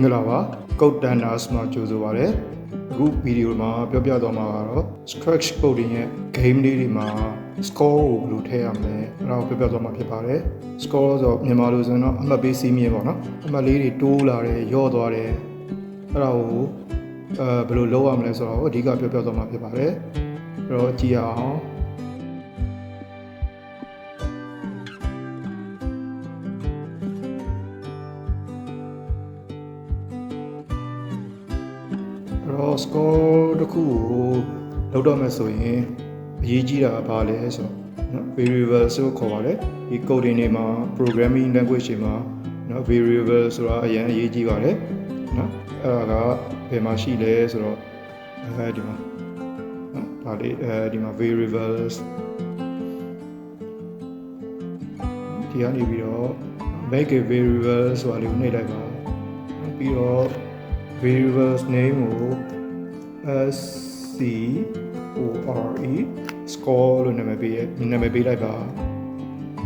င်္ဂလာပါကုတ်တန်နာစ်မှာကြိုဆိုပါရစေအခုဗီဒီယိုမှာပြောပြသွားမှာကတော့ stretch coding ရဲ့ game လေးတွေမှာ score ကိုဘယ်လိုထည့်ရမလဲအဲ့ဒါကိုပြောပြသွားမှာဖြစ်ပါတယ် score ဆိုတော့မြန်မာလိုဆိုရင်တော့အမှတ်ပေးစီးမြင်ပေါ့နော်အမှတ်လေးတွေတိုးလာတယ်ယော့သွားတယ်အဲ့ဒါကိုအဲဘယ်လိုလုပ်ရမလဲဆိုတော့အဓိကပြောပြသွားမှာဖြစ်ပါတယ်အဲ့တော့ကြည့်ရအောင် score တစ်ခုကိုလောက်တော့မယ်ဆိုရင်အရေးကြီးတာကဘာလဲဆိုတော့နော် variable ဆိုခေါ်ပါတယ်ဒီ coding တွေမှာ programming language တွေမှာနော် variable ဆိုတာအရင်အရေးကြီးပါတယ်နော်အဲ့ဒါကဘယ်မှာရှိလဲဆိုတော့အဲဒီမှာနော်ဒါလေးအဲဒီမှာ variables ဒီကနေပြီးတော့ make a variable ဆိုတာလေးကိုနှိပ်လိုက်ပါပြီးတော့ variables name ကို S C O R E score လို့နာမည်ပေးရနာမည်ပေးလိုက်ပါ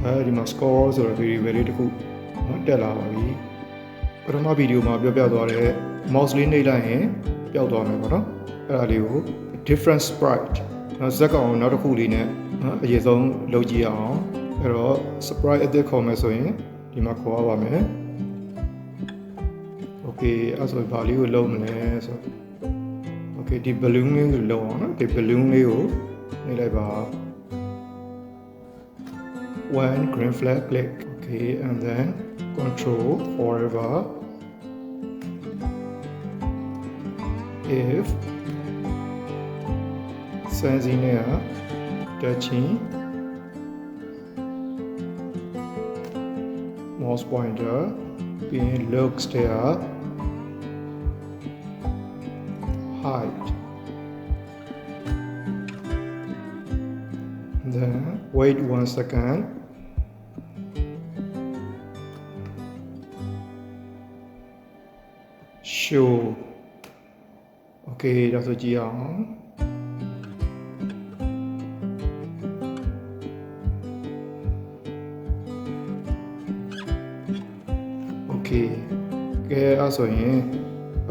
အဲဒီမှာ score ဆိုတဲ့ variable လေးတစ်ခုတက်လာပါပြီပထမဗီဒီယိုမှာပြောပြသွားတဲ့ mouse လေးနှိပ်လိုက်ရင်ပျောက်သွားမယ်ပေါ့နော်အဲဒါလေးကို different sprite ဇက်ကောင်နောက်တစ်ခုလေးနဲ့အရင်ဆုံးလုပ်ကြည့်အောင်အဲ့တော့ sprite အသစ်ခေါ်မယ်ဆိုရင်ဒီမှာခေါ်ရပါမယ် okay အဲ့ဆိုဘာလေးကိုလုပ်မလဲဆိုတော့ okay ဒီ balloon လေးကိုလုံးအောင်နော်ဒီ balloon လေးကိုနှိပ်လိုက်ပါ one green flag click okay and then control forever if sensing နဲ့ touching mouse pointer ပြီးရင် looks တဲ့ height then wait one second show okay ဒါဆိုကြည့်အောင် okay ကဲအဲ့ဆိုရင်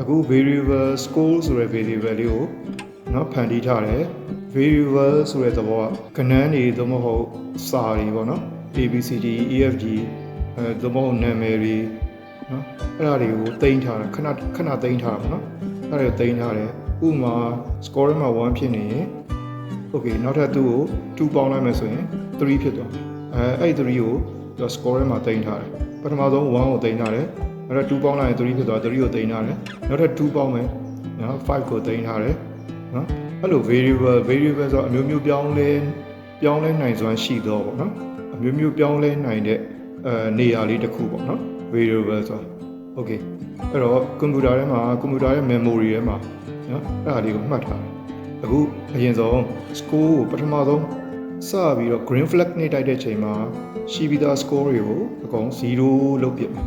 အခု variable score ဆိုတဲ့ variable လေးကိုနော်ဖန်တီးထားတယ် variable ဆိုတဲ့သဘောကကဏန်းတွေသို့မဟုတ်စာတွေပေါ့နော် ABCD EFG အဲသို့မဟုတ်နာမည်တွေနော်အဲ့ဒါတွေကိုတင်ထားတာခဏခဏတင်ထားတာပေါ့နော်အဲ့ဒါတွေတင်ထားတယ်ဥမာ score မှာ1ဖြစ်နေရင် okay နောက်ထပ်သူ့ကို2ပေါင်းလိုက်မယ်ဆိုရင်3ဖြစ်သွားအဲအဲ့3ကို score မှာတင်ထားတယ်ပထမဆုံး1ကိုတင်ထားတယ် နောက်ထပ်2ပေါင်းလိုက်ရင်3ဖြစ်သွား3ကိုတင်ထားတယ်နောက်ထပ်2ပေါင်းမယ်နော်5ကိုတင်ထားတယ်နော်အဲ့လို variable variable ဆိုတော့အမျိုးမျိုးပြောင်းလဲပြောင်းလဲနိုင်စွမ်းရှိတော့ပေါ့နော်အမျိုးမျိုးပြောင်းလဲနိုင်တဲ့အဲနေရာလေးတစ်ခုပေါ့နော် variable ဆိုတာ okay အဲ့တော့ကွန်ပျူတာထဲမှာကွန်ပျူတာရဲ့ memory ထဲမှာနော်အဲ့ဒါလေးကိုမှတ်ထားတယ်အခုအရင်ဆုံး score ကိုပထမဆုံးစပြီးတော့ green flag နဲ့တိုက်တဲ့ချိန်မှာရှိပြီးသား score တွေကိုအကုန်0လုပ်ပြမယ်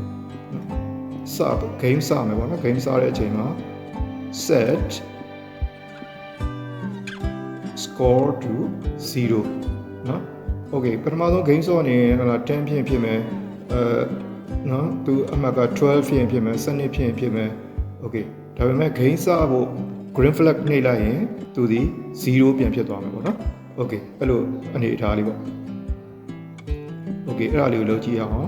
စ game စမယ်ပေါ့နော် game စတဲ့အချိန်မှာ set score to 0เนาะ okay ပထမဆုံး game ဆော့နေဟလာ10ဖြစ်ဖြစ်မယ်အဲเนาะသူအမှတ်က12ဖြစ်ရင်ဖြစ်မယ်12ဖြစ်ရင်ဖြစ်မယ် okay ဒါပေမဲ့ game စဖို့ green flag နှိပ်လိုက်ရင်သူဒီ0ပြန်ဖြစ်သွားမယ်ပေါ့နော် okay အဲ့လိုအနေအထားလေးပေါ့ okay အဲ့ဒါလေးကိုလုပ်ကြည့်အောင်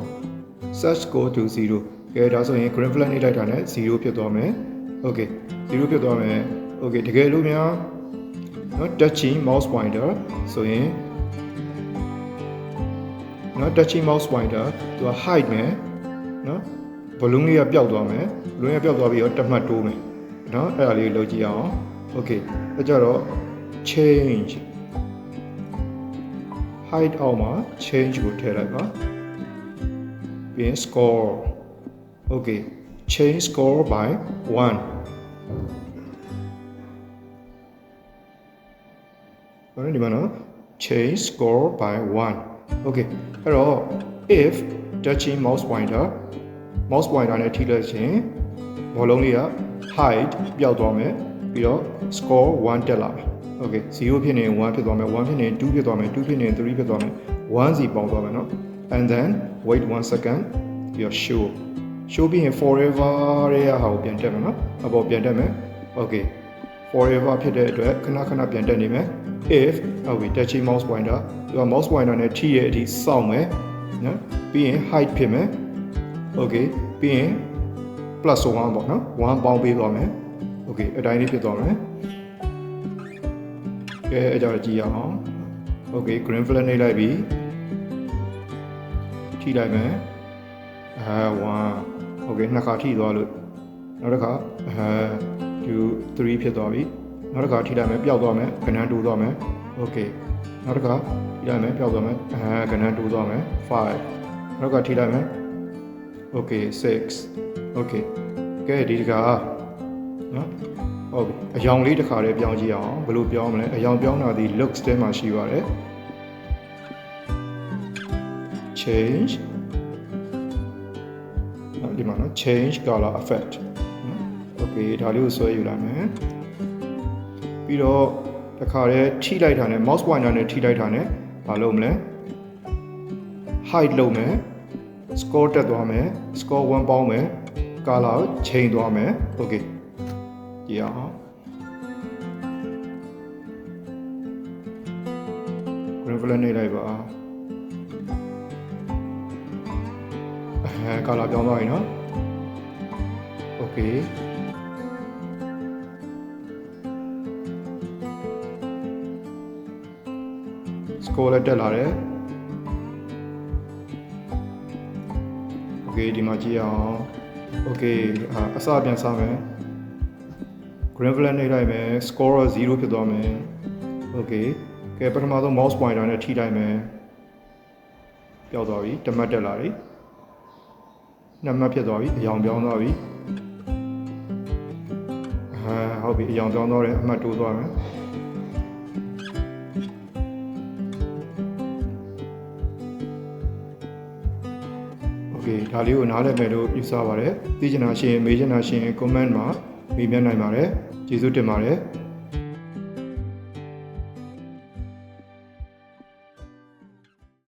search go to 0 ကဲဒါဆိုရင် green flag နှိပ်လိုက်တာနဲ့0ဖြစ်သွားမယ် okay 0ဖြစ်သွားမယ် okay တကယ်လို့များနော် touching mouse pointer ဆိုရင်နော် touching mouse pointer သူက height မယ်နော်ဘလုံးလေးကပျောက်သွားမယ်ဘလုံးကပျောက်သွားပြီးတော့တစ်မှတ်တိုးမယ်နော်အဲ့ဒါလေးကိုလုပ်ကြည့်အောင် okay အဲ့ကြတော့ change height အောက်မှာ change ကိုထည့်လိုက်ပါပြီးရင် score okay change score by 1ဘာလဲဒီမှာနော် change score by 1 okay အဲ့တော့ if touching mouse pointer mouse pointer နဲ့ထိလိုက်ခြင်းဘောလုံးလေးက height ပျောက်သွားမယ်ပြီးတော့ score 1တက်လာမယ် okay 0ဖြစ်နေရင်1ဖြစ်သွားမယ်1ဖြစ်နေရင်2ဖြစ်သွားမယ်2ဖြစ်နေရင်3ဖြစ်သွားမယ်1စီပေါင်းသွားမယ်เนาะ and then wait 1 second ပြီးတော့ show show ပြီးရင် forever ရဲ့ဟာကိုပြန်တက်မယ်နော်အပေါ်ပြန်တက်မယ် okay forever ဖြစ်တဲ့အတွက်ခဏခဏပြန်တက်နေမယ် if ဟုတ်ပြီ touching mouse pointer ဒီက mouse pointer နဲ့ထိရဲ့အထိစောင့်မယ်နော်ပြီးရင် height ဖြစ်မယ် okay ပြီးရင် plus 1ပေါ့နော်1ပေါင်းပေးသွားမယ် okay အတိုင်းလေးဖြစ်သွားမယ်ကဲအကြောင်းကြည့်ရအောင် okay green flag နှိပ်လိုက်ပြီထိလိုက်မယ်အဲ1 okay နှစ်ခါထိသွားလို့နောက်တစ်ခါအဲ2 3ဖြစ်သွားပြီနောက်တစ်ခါထိလိုက်မယ်ပျောက်သွားမယ်ကဏ္ဍတူသွားမယ် okay နောက်တစ်ခါထိလိုက်မယ်ပျောက်သွားမယ်အဲကဏ္ဍတူသွားမယ်5နောက်တစ်ခါထိလိုက်မယ် okay 6 okay ကဲဒီတခါနော်ဟုတ်ပြီအယောင်လေးတစ်ခါလေးပြောင်းကြည့်အောင်ဘယ်လိုပြောင်းမလဲအယောင်ပြောင်းတာဒီ looks တဲမှာရှိပါတယ် change နော်ဒီ မှာနော် change color effect နော် okay ဒါလေးကိုဆွဲယူလိုက်မယ်ပြီးတော့တစ်ခါတည်းထိလိုက်တာနဲ့ mouse pointer နဲ့ထိလိုက်တာနဲ့မလုပ်မလဲ height လုပ်မယ် score တက်သွားမယ် score 1ပေါင်းမယ် color ကိုချိန်သွားမယ် okay ကြည့်အောင် green flag နေလိုက်ပါ အဲ color ပြောင်းသွားပြီနော် okay score လည်းတက်လာတယ် okay ဒီမှာကြည့်အောင် okay အာအစပြန်စမယ် green flag နှိပ်လိုက်မယ် score တော့0ဖြစ်သွားမယ် okay ကဲပထမဆုံး mouse pointer နဲ့ထိလိုက်မယ်ပျောက်သွားပြီတစ်မှတ်တက်လာပြီ နှမတ်ဖြစ်သွားပြီအယောင်ပြောင်းသွားပြီဟာဟုတ်ပြီအယောင်ပြောင်းသွားတယ်အမှတ်တိုးသွားမယ်ဒါလေးကိုနားလည်မယ်လို့ယူဆပါတယ်။သိချင်တာရှိရင်မေးချင်တာရှိရင် comment မှာမေးမြန်းနိုင်ပါတယ်။ကျေးဇူးတင်ပါတယ်။